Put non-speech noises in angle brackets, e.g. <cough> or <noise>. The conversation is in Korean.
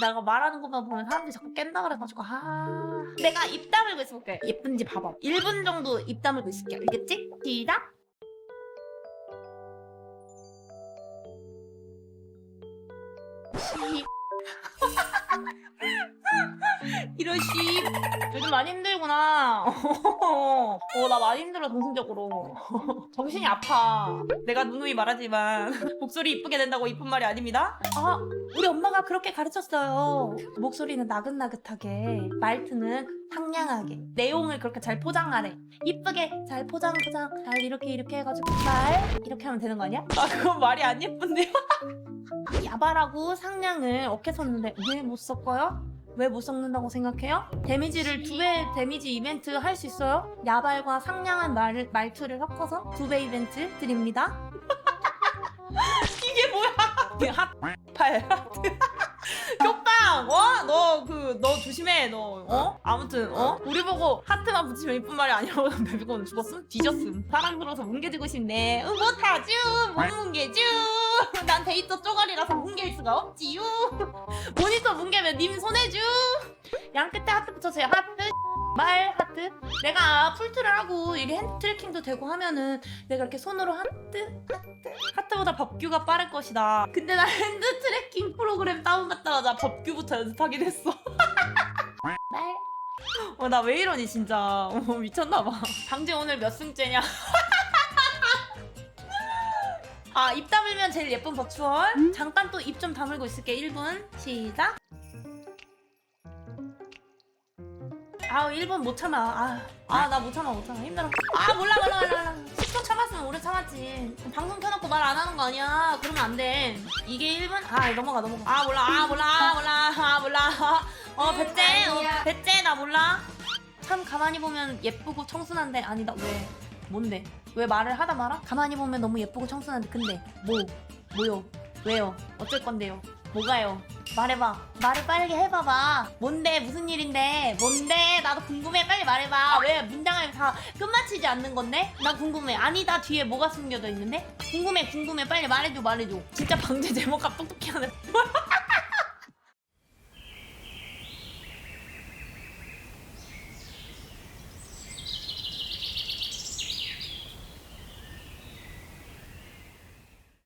내가 말하는 것만 보면 사람들이 자꾸 깬다 그래가지고 아. 내가 입 다물고 있어볼게. 예쁜지 봐봐. 1분 정도 입 다물고 있을게. 알겠지? 시작. 시 씨 요즘 많이 힘들구나. <laughs> 어 나 많이 힘들어 정신적으로. <laughs> 정신이 아파. 내가 누누이 말하지만 <laughs> 목소리 이쁘게 된다고 이쁜 말이 아닙니다. 아 우리 엄마가 그렇게 가르쳤어요. 목소리는 나긋나긋하게 말투는 상냥하게 내용을 그렇게 잘 포장하래 이쁘게 잘 포장 포장. 잘 이렇게 이렇게 해가지고 말 이렇게 하면 되는 거 아니야? 아 그건 말이 안 예쁜데요? 야발하고 상냥을 어깨 섰는데 왜 못 섞어요? 왜 못 섞는다고 생각해요? 데미지를 두 배 데미지 이벤트 할 수 있어요? 야발과 상냥한 말, 말투를 섞어서 두 배 이벤트 드립니다. <laughs> 이게 뭐야? 핫팔 하트. 효빵! 어? 너 그 너 조심해 너 어? 아무튼 어? 우리 보고 하트만 붙이면 이쁜 말이 아니라고 베비고는 죽었음? 뒤졌음 사랑 들어서 뭉개지고 싶네 응 못하쥬 못 뭉개쥬 <laughs> 난 데이터 쪼가리라서 뭉갤 수가 없지요. <laughs> 모니터 뭉개면 님 손해쥬 양 끝에 하트 붙여주세요 하트. <laughs> 말 하트. 내가 풀트를 하고 이게 핸드 트래킹도 되고 하면은 내가 이렇게 손으로 하트 하트. 하트보다 법규가 빠를 것이다. 근데 나 핸드 트래킹 프로그램 다운받다가 법규부터 연습하게 됐어. 말. 어, 나 왜 이러니 진짜. 어, 미쳤나 봐. 당진 오늘 몇 승째냐 아 입 다물면 제일 예쁜 버추얼. 잠깐 또 입 좀 다물고 있을게. 1분. 시작. 아우 1분 못 참아. 아 나 못 참아 못 참아. 힘들어. 아 몰라 몰라 몰라 몰라. 10초 참았으면 오래 참았지. 방송 켜놓고 말 안 하는 거 아니야. 그러면 안 돼. 이게 1분? 아 넘어가 넘어가. 아 몰라 아 몰라 아 몰라 아 몰라. 어 배째 어, 배째 나 몰라. 참 가만히 보면 예쁘고 청순한데. 아니다 왜 뭔데? 왜 말을 하다 말아? 가만히 보면 너무 예쁘고 청순한데 근데 뭐? 뭐요? 왜요? 어쩔 건데요? 뭐가요? 말해봐. 말을 빨리 해봐봐. 뭔데? 무슨 일인데? 뭔데? 나도 궁금해. 빨리 말해봐. 왜 문장을 다 끝마치지 않는 건데? 나 궁금해. 아니다 뒤에 뭐가 숨겨져 있는데? 궁금해 궁금해. 빨리 말해줘 말해줘. 진짜 방제 제목과 똑똑히 하네 <laughs>